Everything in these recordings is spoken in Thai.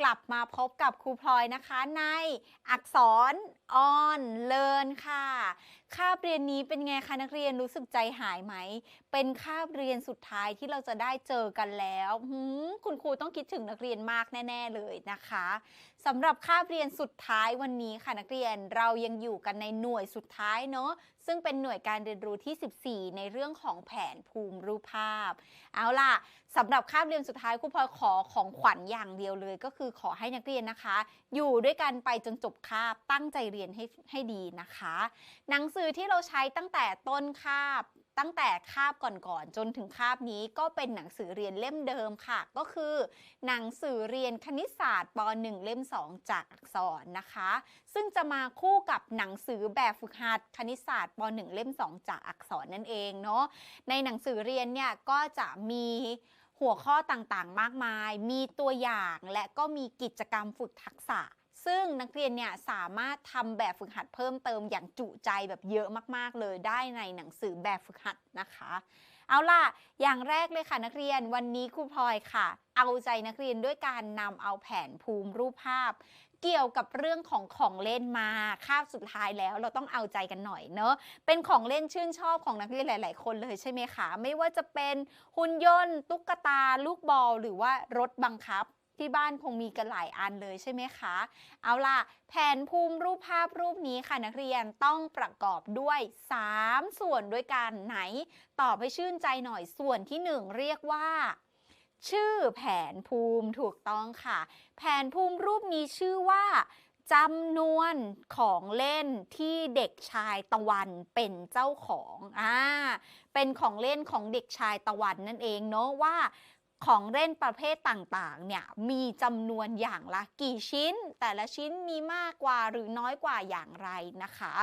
กลับมาพบกับครูพลอยนะคะในอักษรออนเลินค่ะ คาบเรียนนี้เป็นไงคะนักเรียนรู้สึกใจหายไหม เป็นคาบเรียนสุดท้ายที่เราจะได้เจอกันแล้วหืมคุณครูต้องคิดถึงนักเรียนมากแน่ ๆเลยนะคะสำหรับคาบเรียนสุดท้ายวันนี้ค่ะนักเรียนเรายังอยู่กันในหน่วยสุดท้ายเนาะซึ่งเป็นหน่วยการเรียนรู้ที่ 14 ในเรื่องของแผนภูมิรูปภาพ เอาล่ะสำหรับคาบเรียนสุดท้ายครูพลอยขอของขวัญอย่างเดียวเลย ก็คือขอให้นักเรียนนะคะ อยู่ด้วยกันไปจนจบคาบตั้งใจเรียนให้ให้ดีนะคะ หนังสือที่เราใช้ตั้งแต่ต้นคาบ ตั้งแต่คาบก่อนๆจนถึงคาบนี้ก็เป็นหนังสือเรียนเล่มเดิมค่ะ ก็คือ หนังสือเรียนคณิตศาสตร์ป .1 เล่ม 2 จากอักษรนะคะ ซึ่งจะมาคู่กับหนังสือแบบฝึกหัดคณิตศาสตร์ป .1 เล่ม 2 จากอักษรนั่นเองเนาะในหนังสือเรียนเนี่ยก็จะมีหัวข้อต่างๆ มากมาย มีตัวอย่างและก็มีกิจกรรมฝึกทักษะ ซึ่งนักเรียนเนี่ยสามารถทำแบบฝึกหัดเพิ่มเติมอย่างจุใจแบบเยอะมากๆเลยได้ในหนังสือแบบฝึกหัดนะคะ เอาล่ะ อย่างแรกเลยค่ะนักเรียนวันนี้ครูพลอยค่ะ เอาใจนักเรียนด้วยการนำเอาแผนภูมิรูปภาพ เกี่ยวกับเรื่องของของเล่นมาคาบสุดท้ายแล้วเราต้องเอาใจกันหน่อยเนอะเป็นของเล่นชื่นชอบของนักเรียนหลาย ๆ คนเลยใช่ไหมคะไม่ว่าจะเป็นหุ่นยนต์ ตุ๊กตาลูกบอลหรือว่ารถบังคับ ที่บ้านคงมีกันหลายอันเลยใช่ไหมคะ เอาล่ะ แผนภูมิรูปภาพรูปนี้ค่ะนักเรียนต้องประกอบด้วย 3 ส่วนด้วยกันไหน ตอบให้ชื่นใจหน่อยส่วนที่ 1 เรียกว่า ชื่อแผนภูมิถูกต้องค่ะ แผนภูมิรูปนี้ชื่อว่าจำนวนของเล่นที่เด็กชายตะวันเป็นเจ้าของ อ่า เป็นของเล่นของเด็กชายตะวันนั่นเองเนาะว่า ของเล่นประเภทต่างๆ เนี่ย มีจำนวนอย่างละกี่ชิ้น แต่ละชิ้นมีมากกว่าหรือน้อยกว่าอย่างไรนะคะ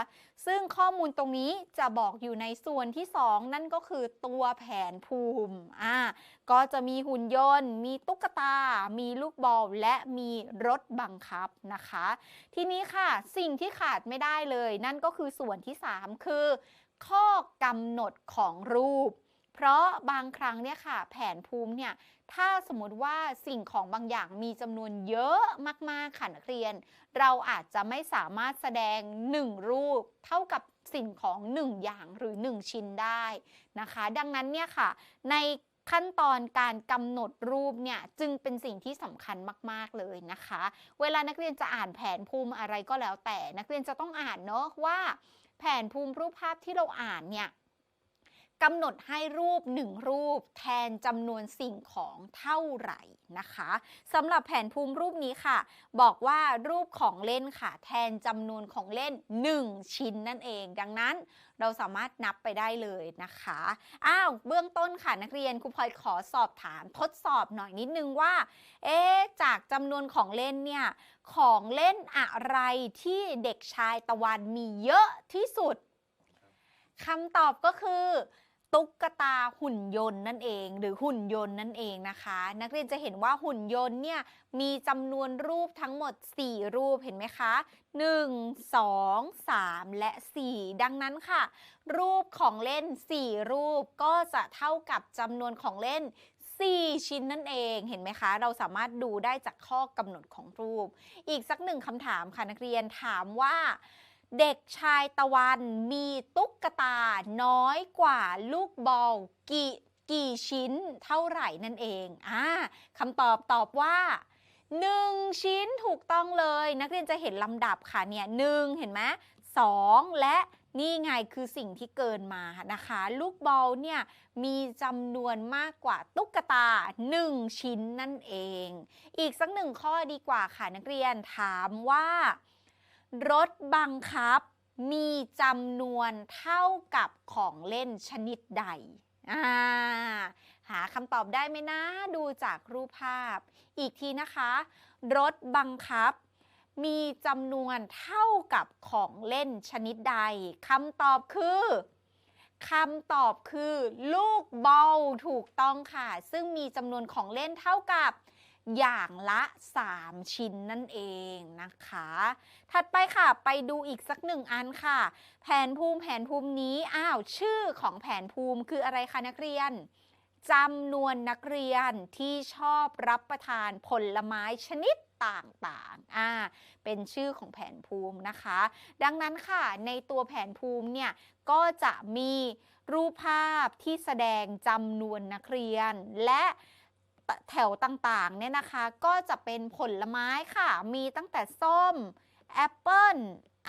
ซึ่งข้อมูลตรงนี้จะบอกอยู่ในส่วนที่ 2 นั่นก็คือตัวแผนภูมิอ่าก็จะมีหุ่นยนต์ มีตุ๊กตา มีลูกบอล และมีรถบังคับนะคะ ทีนี้ค่ะ สิ่งที่ขาดไม่ได้เลย นั่นก็คือส่วนที่ 3 คือ ข้อกำหนดของรูป เพราะบางครั้งเนี่ยค่ะ แผนภูมิเนี่ยถ้าสมมติว่าสิ่งของบางอย่างมีจำนวนเยอะมากๆค่ะนักเรียน เราอาจจะไม่สามารถแสดง 1 รูปเท่ากับสิ่งของ 1 อย่างหรือ 1 ชิ้นได้นะคะ ดังนั้นเนี่ยค่ะ ในขั้นตอนการกำหนดรูปเนี่ยจึงเป็นสิ่งที่สำคัญมาก ๆ เลยนะคะ เวลานักเรียนจะอ่านแผนภูมิอะไรก็แล้วแต่ นักเรียนจะต้องอ่านเนาะว่า แผนภูมิรูปภาพที่เราอ่านเนี่ย กำหนดให้รูปหนึ่งรูป แทนจำนวนสิ่งของเท่าไหร่นะคะสำหรับแผนภูมิรูปนี้ค่ะ บอกว่ารูปของเล่นค่ะ แทนจำนวนของเล่น 1 ชิ้นนั่นเอง ดังนั้นเราสามารถนับไปได้เลยนะคะอ้าวเบื้องต้นค่ะนักเรียนครูพลอยขอสอบถามทดสอบหน่อยนิดนึงว่า เอ๊ะจากจำนวนของเล่นเนี่ยของเล่นอะไรที่เด็กชายตะวันมีเยอะที่สุดคำตอบก็คือ ตุ๊กตาหุ่นยนต์นั่นเอง หรือหุ่นยนต์นั่นเองนะคะ นักเรียนจะเห็นว่าหุ่นยนต์เนี่ยมีจำนวนรูปทั้งหมด 4 รูปเห็นไหมคะ 1 2 3 และ 4 ดังนั้นค่ะ รูปของเล่น 4 รูปก็จะเท่ากับจำนวนของเล่น 4 ชิ้นนั่นเองเห็นไหมคะ เราสามารถดูได้จากข้อกำหนดของรูป อีกสักหนึ่งคำถามค่ะนักเรียนถามว่า เด็กชายตะวันมีตุ๊กตาน้อยกว่าลูกบอลกี่กี่ชิ้นเท่าไหร่นั่นเองอ่าคำตอบตอบว่า 1 ชิ้นถูกต้องเลย นักเรียนจะเห็นลำดับค่ะเนี่ยหนึ่งเห็นไหมสองและนี่ไงคือสิ่งที่เกินมานะคะ ลูกบอลเนี่ยมีจำนวนมากกว่าตุ๊กตา 1 ชิ้นนั่นเอง อีกสักหนึ่งข้อดีกว่าค่ะนักเรียนถามว่า รถบังคับมีจำนวนเท่ากับของเล่นชนิดใดอ่าหาคำตอบได้ไหมนะ ดูจากรูปภาพ อีกทีนะคะ รถบังคับ มีจำนวนเท่ากับของเล่นชนิดใดคำตอบคือคำตอบคือ ลูกบอลถูกต้องค่ะ ซึ่งมีจำนวนของเล่นเท่ากับ อย่างละ 3 ชิ้นนั่นเองนะคะ ถัดไปค่ะไปดูอีกสักหนึ่งอันค่ะ แผนภูมิแผนภูมินี้อ้าวชื่อของแผนภูมิคืออะไรคะนักเรียนจำนวนนักเรียนที่ชอบรับประทานผลไม้ชนิดต่างๆ อ่า เป็นชื่อของแผนภูมินะคะ ดังนั้นค่ะ ในตัวแผนภูมิเนี่ย ก็จะมีรูปภาพที่แสดงจำนวนนักเรียน และ แถวต่างๆเนี่ยนะคะก็จะเป็นผลไม้ค่ะ มีตั้งแต่ส้ม แอปเปิ้ล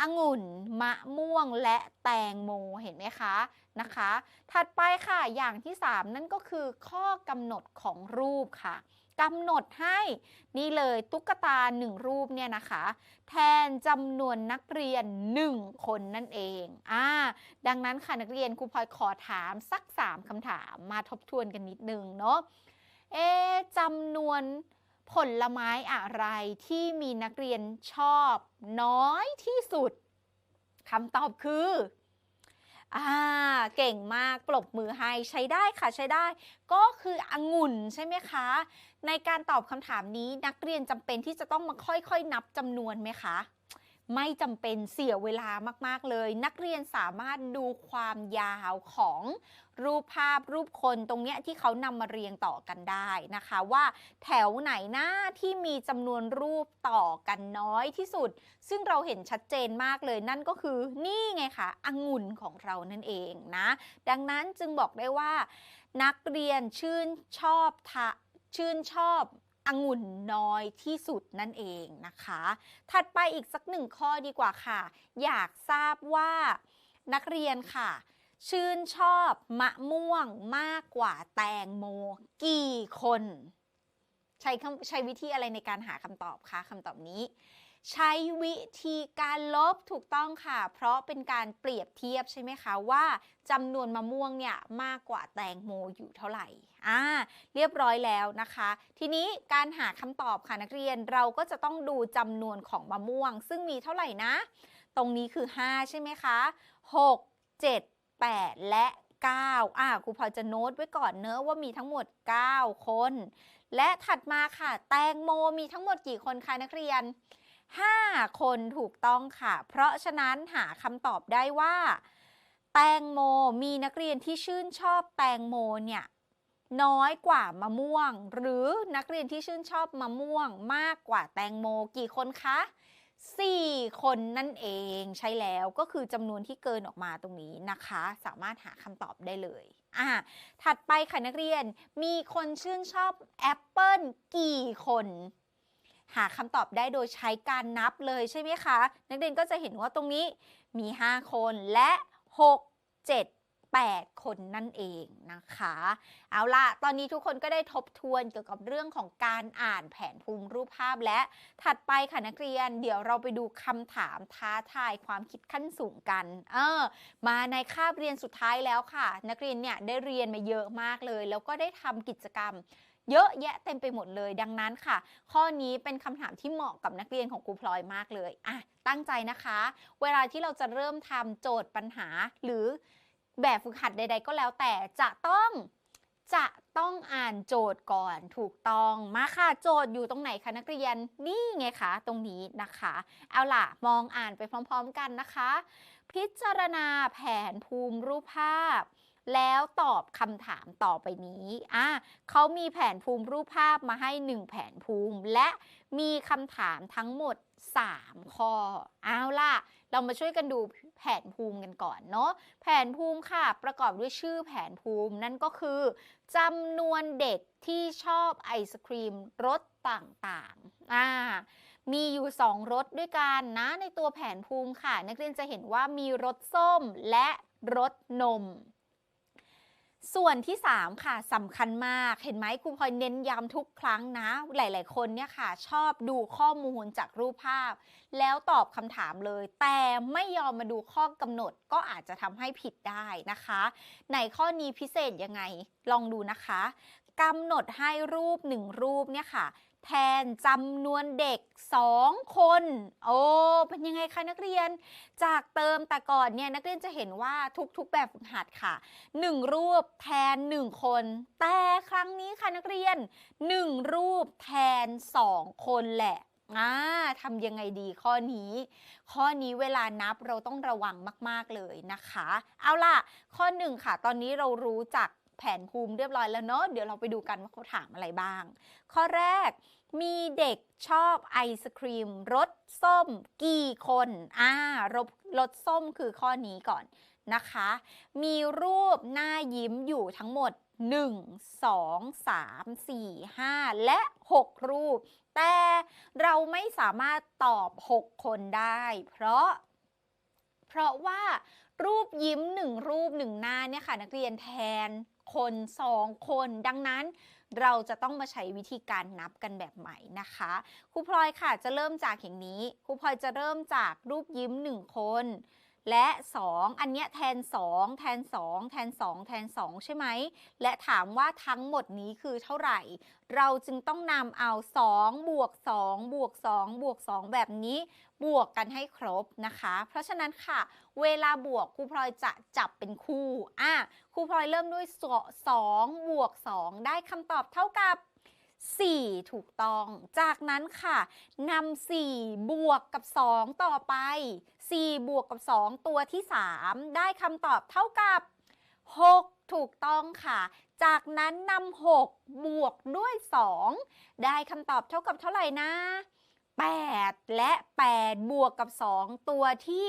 องุ่น มะม่วงและแตงโมเห็นไหมคะนะคะ ถัดไปค่ะอย่างที่ 3 นั่นก็คือข้อกำหนดของรูปค่ะกำหนดให้นี่เลยตุ๊กตาหนึ่งรูปเนี่ยนะคะ แทนจำนวนนักเรียน 1 คนนั่นเองอ่าดังนั้นค่ะนักเรียนครูพลอยขอถามสัก 3คำถามมาทบทวนกันนิดนึงเนาะ เอ๊จำนวนผลไม้อะไรที่มีนักเรียนชอบน้อยที่สุดคำตอบคืออ่าเก่งมากปรบมือให้ใช้ได้ค่ะใช้ได้ ก็คือองุ่นใช่ไหมคะ ในการตอบคำถามนี้นักเรียนจำเป็นที่จะต้องมาค่อยๆ นับจำนวนไหมคะ ไม่จำเป็นเสียเวลามาก ๆ เลย นักเรียนสามารถดูความยาวของรูปภาพรูปคนตรงเนี้ยที่เขานำมาเรียงต่อกันได้นะคะ ว่าแถวไหนหน้าที่มีจำนวนรูปต่อกันน้อยที่สุด ซึ่งเราเห็นชัดเจนมากเลยนั่นก็คือนี่ไงคะองุ่นของเรานั่นเองนะ ดังนั้นจึงบอกได้ว่า นักเรียนชื่นชอบทะชื่นชอบ องุ่นน้อยที่สุดนั่นเองนะคะ ถัดไปอีกสักหนึ่งข้อดีกว่าค่ะ อยากทราบว่านักเรียนค่ะ ชื่นชอบมะม่วงมากกว่าแตงโมกี่คน ใช้ใช้วิธีอะไรในการหาคำตอบคะคำตอบนี้ ใช้วิธีการลบถูกต้องค่ะ เพราะเป็นการเปรียบเทียบใช่ไหมคะว่าจำนวนมะม่วงเนี่ยมากกว่าแตงโมอยู่เท่าไหร่อ่าเรียบร้อยแล้วนะคะ ทีนี้การหาคำตอบค่ะนักเรียนเราก็จะต้องดูจำนวนของมะม่วง ซึ่งมีเท่าไหร่นะ ตรงนี้คือ 5 ใช่ไหมคะ 6 7 8 และ 9อ่าครูพอจะโน้ตไว้ก่อนเนอะว่ามีทั้งหมด 9 คน และถัดมาค่ะ แตงโมมีทั้งหมดกี่คนคะนักเรียน 5 คนถูกต้องค่ะ เพราะฉะนั้นหาคำตอบได้ว่า แตงโมมีนักเรียนที่ชื่นชอบแตงโมเนี่ยน้อยกว่ามะม่วง หรือนักเรียนที่ชื่นชอบมะม่วงมากกว่าแตงโมกี่คนคะ 4 คนนั่นเองใช่แล้วก็คือจำนวนที่เกินออกมาตรงนี้นะคะ สามารถหาคำตอบได้เลยอะถัดไปค่ะนักเรียนมีคนชื่นชอบแอปเปิลกี่คน หาคำตอบได้โดยใช้การนับเลยใช่ไหมคะ นักเรียนก็จะเห็นว่าตรงนี้มี 5 คนและ 6 7 8 คนนั่นเองนะคะ เอาล่ะตอนนี้ทุกคนก็ได้ทบทวนเกี่ยวกับเรื่องของการอ่านแผนภูมิรูปภาพและถัดไปค่ะนักเรียน เดี๋ยวเราไปดูคำถามท้าทายความคิดขั้นสูงกัน เออ มาในคาบเรียนสุดท้ายแล้วค่ะ นักเรียนเนี่ยได้เรียนมาเยอะมากเลย แล้วก็ได้ทำกิจกรรม เยอะแยะเต็มไปหมดเลย ดังนั้นค่ะ ข้อนี้เป็นคำถามที่เหมาะกับนักเรียนของครูพลอยมากเลยอะตั้งใจนะคะ เวลาที่เราจะเริ่มทำโจทย์ปัญหา หรือแบบฝึกหัดใด ๆ ก็แล้วแต่จะต้องจะต้องอ่านโจทย์ก่อนถูกต้องมาค่ะโจทย์อยู่ตรงไหนคะนักเรียนนี่ไงคะตรงนี้นะคะ เอาล่ะมองอ่านไปพร้อมๆกันนะคะ พิจารณาแผนภูมิรูปภาพ แล้วตอบคำถามต่อไปนี้อะเขามีแผนภูมิรูปภาพมาให้ 1 แผนภูมิ และมีคำถามทั้งหมด 3 ข้อ เอาล่ะ เรามาช่วยกันดูแผนภูมิกันก่อนเนาะ แผนภูมิค่ะ ประกอบด้วยชื่อแผนภูมินั่นก็คือจำนวนเด็กที่ชอบไอศครีมรสต่างๆอ่ามีอยู่ 2รสด้วยกันนะในตัวแผนภูมิค่ะ นักเรียนจะเห็นว่ามีรสส้มและรสนม ส่วนที่ 3 ค่ะสำคัญมากเห็นไหมครูพลอยเน้นย้ำทุกครั้งนะ หลาย ๆ คนเนี่ยค่ะ ชอบดูข้อมูลจากรูปภาพ แล้วตอบคำถามเลย แต่ไม่ยอมมาดูข้อกำหนดก็อาจจะทำให้ผิดได้นะคะ ในข้อนี้พิเศษยังไงลองดูนะคะกำหนดให้รูปหนึ่งรูปเนี่ยค่ะ แทนจำนวนเด็ก 2 คน โอ้เป็นยังไงคะนักเรียน จากเติมแต่ก่อนเนี่ยนักเรียนจะเห็นว่าทุกๆแบบฝึกหัดค่ะ 1 รูปแทน 1 คน แต่ครั้งนี้ค่ะนักเรียน 1 รูปแทน 2 คนแหละอ่าทำยังไงดีข้อนี้ ข้อนี้เวลานับเราต้องระวังมาก ๆ เลยนะคะ เอาล่ะ ข้อหนึ่งค่ะ ตอนนี้เรารู้จัก แผนภูมิเรียบร้อยแล้วเนาะเดี๋ยวเราไปดูกันว่าเขาถามอะไรบ้าง ข้อแรกมีเด็กชอบไอศครีมรสส้มกี่คนอ่ารสรสส้มคือข้อนี้ก่อนนะคะ มีรูปหน้ายิ้มอยู่ทั้งหมด 1 2 3 4 5 และ 6 รูป แต่เราไม่สามารถตอบ 6 คนได้ เพราะ เพราะว่ารูปยิ้มหนึ่งรูปหนึ่งหน้าเนี่ยค่ะ นักเรียนแทน คนสองคน ดังนั้นเราจะต้องมาใช้วิธีการนับกันแบบใหม่นะคะครูพลอยค่ะจะเริ่มจากอย่างนี้ครูพลอยจะเริ่มจากรูปยิ้มหนึ่งคน และ 2 อันเนี้ยแทน 2 แทน 2 แทน 2 แทน 2 ใช่ไหม และถามว่าทั้งหมดนี้คือเท่าไหร่ เราจึงต้องนำเอา 2 บวก 2 บวก 2 บวก 2 แบบนี้ บวกกันให้ครบนะคะ เพราะฉะนั้นค่ะ เวลาบวกครูพลอยจะจับเป็นคู่อะครูพลอยเริ่มด้วย2บวก 2 ได้คำตอบเท่ากับ 4 ถูกต้อง จากนั้นค่ะนำ4บวกกับ 2 ต่อไป 4 บวกกับ 2 ตัวที่ 3 ได้คำตอบเท่ากับ 6 ถูกต้องค่ะ จากนั้นนำ6บวกด้วย 2 ได้คำตอบเท่ากับเท่าไหร่นะ 8 และ 8 บวกกับ 2 ตัวที่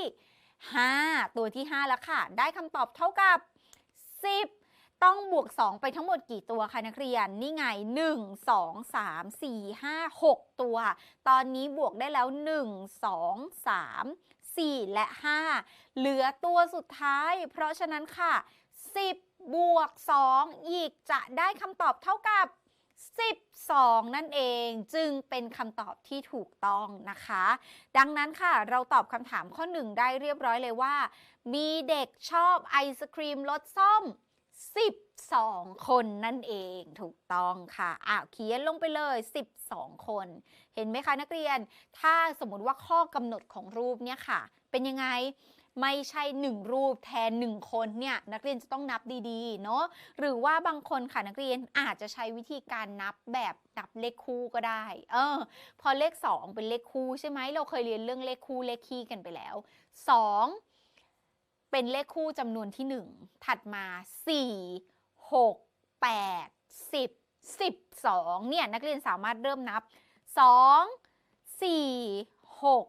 5 ตัวที่ 5 แล้วค่ะ ได้คำตอบเท่ากับ 10 ต้องบวก 2 ไปทั้งหมดกี่ตัวคะนักเรียน นี่ไง 1 2 3 4 5 6 ตัว ตอนนี้บวกได้แล้ว 1 2 3 4 และ 5 เหลือตัวสุดท้าย เพราะฉะนั้นค่ะ 10 บวก 2 อีกจะได้คำตอบเท่ากับ 12 นั่นเองจึงเป็นคำตอบที่ถูกต้องนะคะ ดังนั้นค่ะเราตอบคำถามข้อ 1 ได้เรียบร้อยเลยว่า มีเด็กชอบไอศครีมรสส้ม 12 คนนั่นเองถูกต้องค่ะอะเขียนลงไปเลย 12 คน เห็นไหมคะนักเรียน ถ้าสมมติว่าข้อกำหนดของรูปเนี่ยค่ะ เป็นยังไง ไม่ใช่ 1 รูปแทน 1 คนเนี่ยนักเรียนจะต้องนับดีๆเนาะหรือว่าบางคนค่ะนักเรียนอาจจะใช้วิธีการนับแบบนับเลขคู่ก็ได้เออพอเลข 2 เป็นเลขคู่ใช่ไหมเราเคยเรียนเรื่องเลขคู่เลขคี่กันไปแล้ว 2 เป็นเลขคู่จำนวนที่ 1 ถัดมา 4 6 8 10 12เนี่ยนักเรียนสามารถเริ่มนับ 2 4 6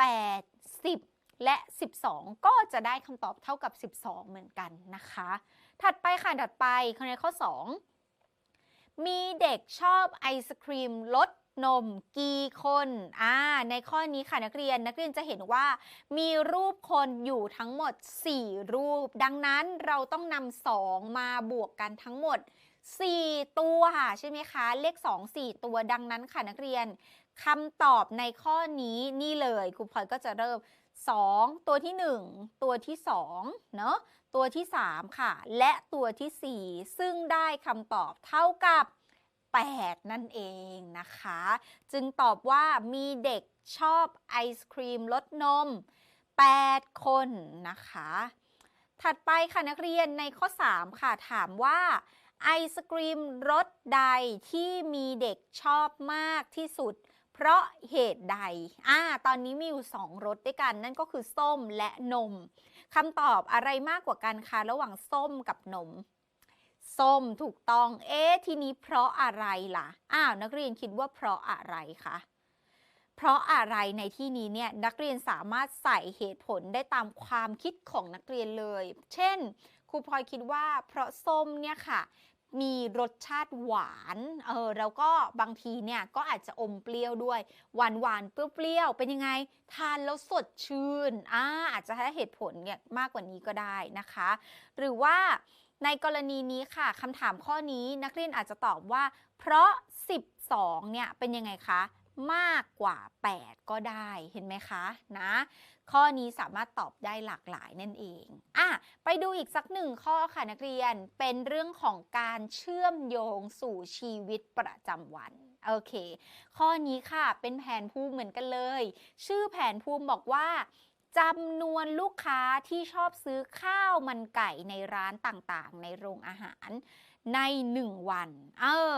8 10 และ 12 ก็จะได้คำตอบเท่ากับ 12 เหมือนกันนะคะ ถัดไปค่ะ ถัดไปในข้อ 2 มีเด็กชอบไอศครีมรสนมกี่คนอ่าในข้อนี้ค่ะนักเรียนนักเรียนจะเห็นว่า มีรูปคนอยู่ทั้งหมด 4 รูป ดังนั้นเราต้องนำ2มาบวกกันทั้งหมด 4 ตัวค่ะใช่ไหมคะ เลข 2 4 ตัวดังนั้นค่ะนักเรียนคำตอบในข้อนี้นี่เลยครูพลอยก็จะเริ่ม 2 ตัวที่ 1 ตัวที่2เนาะตัวที่ 3 ค่ะ และตัวที่ 4 ซึ่งได้คำตอบเท่ากับ 8 นั่นเองนะคะ จึงตอบว่ามีเด็กชอบไอศครีมรสนม 8 คนนะคะ ถัดไปค่ะนักเรียนในข้อ 3 ค่ะถามว่าไอศกรีมรสใดที่มีเด็กชอบมากที่สุด เพราะเหตุใด อ่า ตอนนี้มีอยู่ 2รสด้วยกัน นั่นก็คือส้มและนม คำตอบอะไรมากกว่ากันคะระหว่างส้มกับนม ส้มถูกต้อง เอ๊ะ ทีนี้เพราะอะไรล่ะ อ้าว นักเรียนคิดว่าเพราะอะไรคะ เพราะอะไรในที่นี้เนี่ยนักเรียนสามารถใส่เหตุผลได้ตามความคิดของนักเรียนเลย เช่น ครูพลอยคิดว่าเพราะส้มเนี่ยค่ะ มีรสชาติหวาน เออ แล้วก็บางทีเนี่ยก็อาจจะอมเปรี้ยวด้วย หวานหวานๆเปรี้ยวๆ เป็นยังไง ทานแล้วสดชื่น อ่า อาจจะให้เหตุผลเนี่ยมากกว่านี้ก็ได้นะคะ หรือว่าในกรณีนี้ค่ะคำถามข้อนี้นักเรียนอาจจะตอบว่า เพราะ 12 เนี่ยเป็นยังไงคะ มากกว่า 8 ก็ได้เห็นไหมคะนะข้อนี้สามารถตอบได้หลากหลายนั่นเองอะไปดูอีกสักหนึ่งข้อค่ะนักเรียนเป็นเรื่องของการเชื่อมโยงสู่ชีวิตประจำวันโอเค ข้อนี้ค่ะเป็นแผนภูมิเหมือนกันเลย ชื่อแผนภูมิบอกว่าจำนวนลูกค้าที่ชอบซื้อข้าวมันไก่ในร้านต่างๆ ในโรงอาหารใน 1 วัน เออ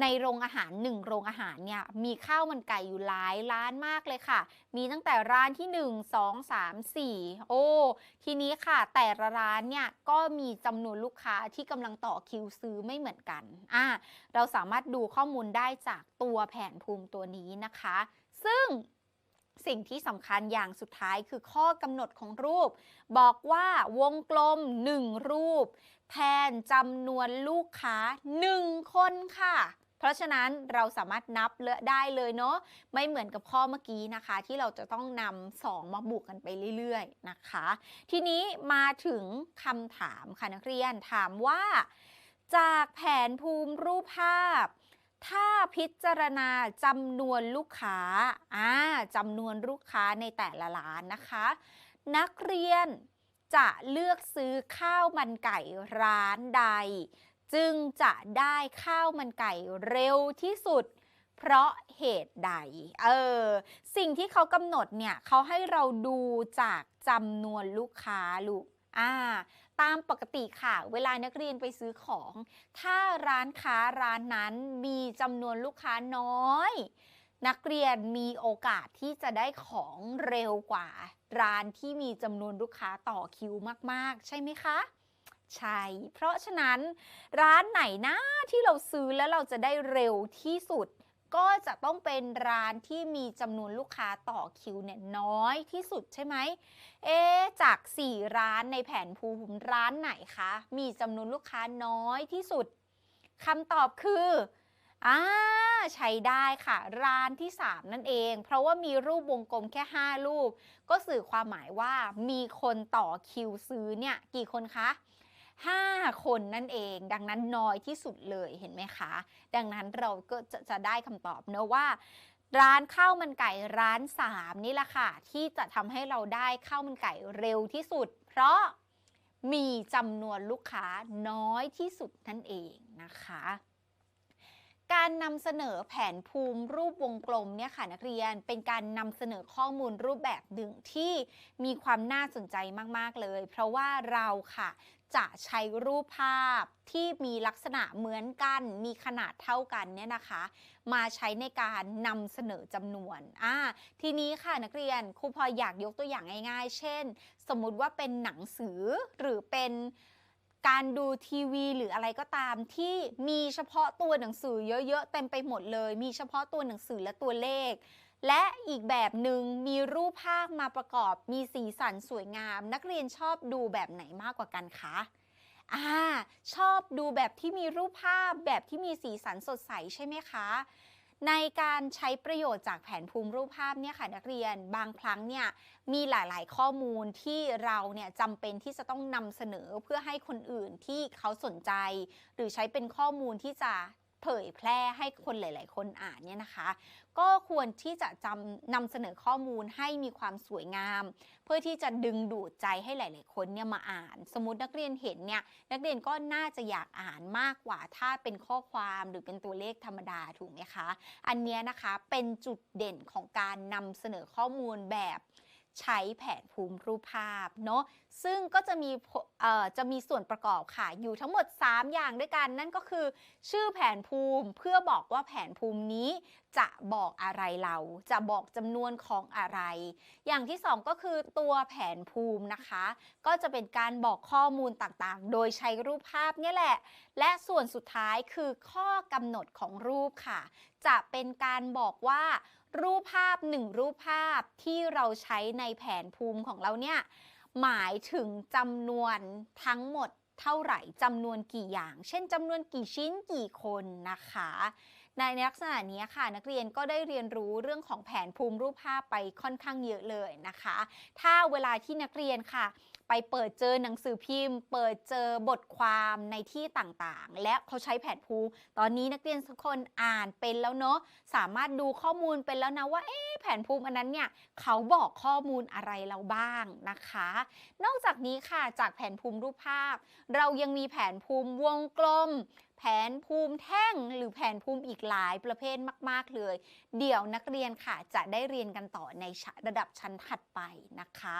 ในโรงอาหารหนึ่งโรงอาหารเนี่ยมีข้าวมันไก่อยู่หลายร้านมากเลยค่ะ มีตั้งแต่ร้านที่ 1 2 3 4 โอ้ทีนี้ค่ะ แต่ละร้านเนี่ยก็มีจำนวนลูกค้าที่กำลังต่อคิวซื้อไม่เหมือนกันอ่าเราสามารถดูข้อมูลได้จากตัวแผนภูมิตัวนี้นะคะ ซึ่ง สิ่งที่สำคัญอย่างสุดท้ายคือข้อกำหนดของรูป บอกว่าวงกลม 1 รูป แทนจำนวนลูกค้า 1 คนค่ะเพราะฉะนั้นเราสามารถนับเลอะได้เลยเนาะไม่เหมือนกับข้อเมื่อกี้นะคะ ที่เราจะต้องนำสองมาบวกกันไปเรื่อยๆนะคะ ทีนี้มาถึงคำถามค่ะนักเรียนถามว่า จากแผนภูมิรูปภาพ ถ้าพิจารณาจำนวนลูกค้าอ่าจำนวนลูกค้าในแต่ละร้านนะคะ นักเรียนจะเลือกซื้อข้าวมันไก่ร้านใด จึงจะได้ข้าวมันไก่เร็วที่สุด เพราะเหตุใด เออ สิ่งที่เขากำหนดเนี่ยเขาให้เราดูจากจำนวนลูกค้าลูก อ่าตามปกติค่ะ เวลานักเรียนไปซื้อของ ถ้าร้านค้าร้านนั้นมีจำนวนลูกค้าน้อย นักเรียนมีโอกาสที่จะได้ของเร็วกว่า ร้านที่มีจำนวนลูกค้าต่อคิวมาก ๆ ใช่ไหมคะ ใช่ เพราะฉะนั้น ร้านไหนนะที่เราซื้อแล้วเราจะได้เร็วที่สุด ก็จะต้องเป็นร้านที่มีจำนวนลูกค้าต่อคิวเนี่ยน้อยที่สุดใช่ไหม เอ๊ะจาก 4 ร้านในแผนภูมิร้านไหนคะ มีจำนวนลูกค้าน้อยที่สุดคำตอบคืออ่าใช้ได้ค่ะ ร้านที่ 3 นั่นเอง เพราะว่ามีรูปวงกลมแค่ 5 รูป ก็สื่อความหมายว่ามีคนต่อคิวซื้อเนี่ยกี่คนคะ 5 คนนั่นเอง ดังนั้นน้อยที่สุดเลยเห็นไหมคะ ดังนั้นเราก็จะจะได้คำตอบเนะว่า ร้านข้าวมันไก่ร้าน 3 นี่แหละค่ะ ที่จะทำให้เราได้ข้าวมันไก่เร็วที่สุด เพราะมีจำนวนลูกค้าน้อยที่สุดนั่นเองนะคะการนำเสนอแผนภูมิรูปวงกลมเนี่ยค่ะนักเรียนเป็นการนำเสนอข้อมูลรูปแบบหนึ่งที่มีความน่าสนใจมาก ๆ เลย เพราะว่าเราค่ะ จะใช้รูปภาพที่มีลักษณะเหมือนกัน มีขนาดเท่ากันเนี่ยนะคะ มาใช้ในการนำเสนอจำนวนอ่าทีนี้ค่ะนักเรียนครูพออยากยกตัวอย่างง่ายๆ เช่น สมมุติว่าเป็นหนังสือหรือเป็นการดูทีวีหรืออะไรก็ตามที่มีเฉพาะตัวหนังสือเยอะๆเต็มไปหมดเลย มีเฉพาะตัวหนังสือและตัวเลข และอีกแบบหนึ่งมีรูปภาพมาประกอบมีสีสันสวยงาม นักเรียนชอบดูแบบไหนมากกว่ากันคะอ่าชอบดูแบบที่มีรูปภาพแบบที่มีสีสันสดใสใช่ไหมคะ ในการใช้ประโยชน์จากแผนภูมิรูปภาพเนี่ยค่ะนักเรียนบางครั้งเนี่ยมีหลาย ๆ ข้อมูลที่เราเนี่ยจำเป็นที่จะต้องนำเสนอเพื่อให้คนอื่นที่เขาสนใจ หรือใช้เป็นข้อมูลที่จะ เผยแพร่ให้คนหลาย ๆ คนอ่านเนี่ยนะคะ ก็ควรที่จะจำนำเสนอข้อมูลให้มีความสวยงาม เพื่อที่จะดึงดูดใจให้หลาย ๆ คนเนี่ยมาอ่าน สมมตินักเรียนเห็นเนี่ยนักเรียนก็น่าจะอยากอ่านมากกว่าถ้าเป็นข้อความหรือเป็นตัวเลขธรรมดาถูกไหมคะ อันเนี้ยนะคะเป็นจุดเด่นของการนำเสนอข้อมูลแบบ ใช้แผนภูมิรูปภาพเนาะซึ่งก็จะมีจะมีส่วนประกอบค่ะ อยู่ทั้งหมด 3 อย่างด้วยกัน นั่นก็คือ ชื่อแผนภูมิเพื่อบอกว่าแผนภูมินี้จะบอกอะไรเรา จะบอกจำนวนของอะไร อย่างที่ 2 ก็คือตัวแผนภูมินะคะ ก็จะเป็นการบอกข้อมูลต่างๆ โดยใช้รูปภาพนี่แหละ และส่วนสุดท้ายคือข้อกำหนดของรูปค่ะ จะเป็นการบอกว่า รูปภาพหนึ่งรูปภาพที่เราใช้ในแผนภูมิของเราเนี่ยหมายถึงจำนวนทั้งหมดเท่าไหร่จำนวนกี่อย่าง เช่นจำนวนกี่ชิ้นกี่คนนะคะ ในลักษณะนี้ค่ะ นักเรียนก็ได้เรียนรู้เรื่องของแผนภูมิรูปภาพไปค่อนข้างเยอะเลยนะคะ ถ้าเวลาที่นักเรียนค่ะ ไปเปิดเจอหนังสือพิมพ์ เปิดเจอบทความในที่ต่างๆ และเขาใช้แผนภูมิ ตอนนี้นักเรียนทุกคนอ่านเป็นแล้วเนาะสามารถดูข้อมูลเป็นแล้วนะว่าเอ๊ะแผนภูมิอันนั้นเนี่ยเขาบอกข้อมูลอะไรเราบ้างนะคะ นอกจากนี้ค่ะจากแผนภูมิรูปภาพ เรายังมีแผนภูมิวงกลม แผนภูมิแท่งหรือแผนภูมิอีกหลายประเภทมาก ๆ เลย เดี๋ยวนักเรียนค่ะจะได้เรียนกันต่อในระดับชั้นถัดไปนะคะ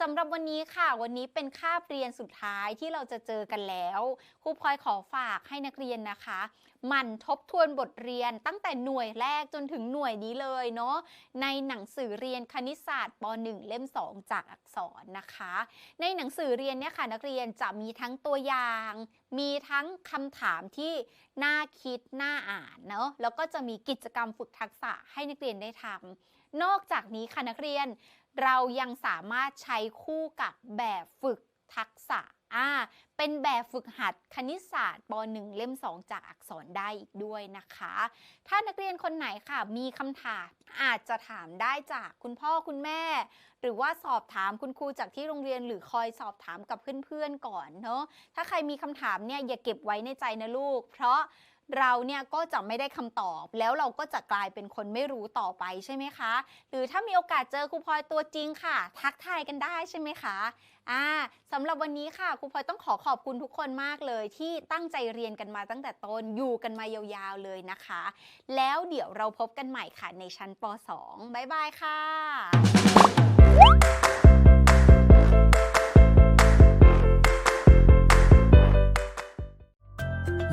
สำหรับวันนี้ค่ะ วันนี้เป็นคาบเรียนสุดท้ายที่เราจะเจอกันแล้วครูพลอยขอฝากให้นักเรียนนะคะ หมั่นทบทวนบทเรียนตั้งแต่หน่วยแรกจนถึงหน่วยนี้เลยเนาะในหนังสือเรียนคณิตศาสตร์ป .1 เล่ม 2 จากอักษรนะคะ ในหนังสือเรียนเนี่ยค่ะนักเรียนจะมีทั้งตัวอย่าง มีทั้งคำถามที่น่าคิดน่าอ่านเนาะแล้วก็จะมีกิจกรรมฝึกทักษะให้นักเรียนได้ทำนอกจากนี้ค่ะนักเรียน เรายังสามารถใช้คู่กับแบบฝึกทักษะ อ่า เป็นแบบฝึกหัดคณิตศาสตร์ป .1 เล่ม 2 จากอักษรได้อีกด้วยนะคะ ถ้านักเรียนคนไหนค่ะ มีคำถามอาจจะถามได้จากคุณพ่อคุณแม่ หรือว่าสอบถามคุณครูจากที่โรงเรียน หรือคอยสอบถามกับเพื่อนๆก่อนเนาะถ้าใครมีคำถามเนี่ยอย่าเก็บไว้ในใจนะลูก เพราะ เราเนี่ยก็จะไม่ได้คำตอบ แล้วเราก็จะกลายเป็นคนไม่รู้ต่อไปใช่ไหมคะ หรือถ้ามีโอกาสเจอครูพลอยตัวจริงค่ะ ทักทายกันได้ใช่ไหมคะอ่าสำหรับวันนี้ค่ะครูพลอยต้องขอขอบคุณทุกคนมากเลยที่ตั้งใจเรียนกันมาตั้งแต่ต้นอยู่กันมายาวๆเลยนะคะ แล้วเดี๋ยวเราพบกันใหม่ค่ะในชั้นป .2 บ๊ายบายค่ะ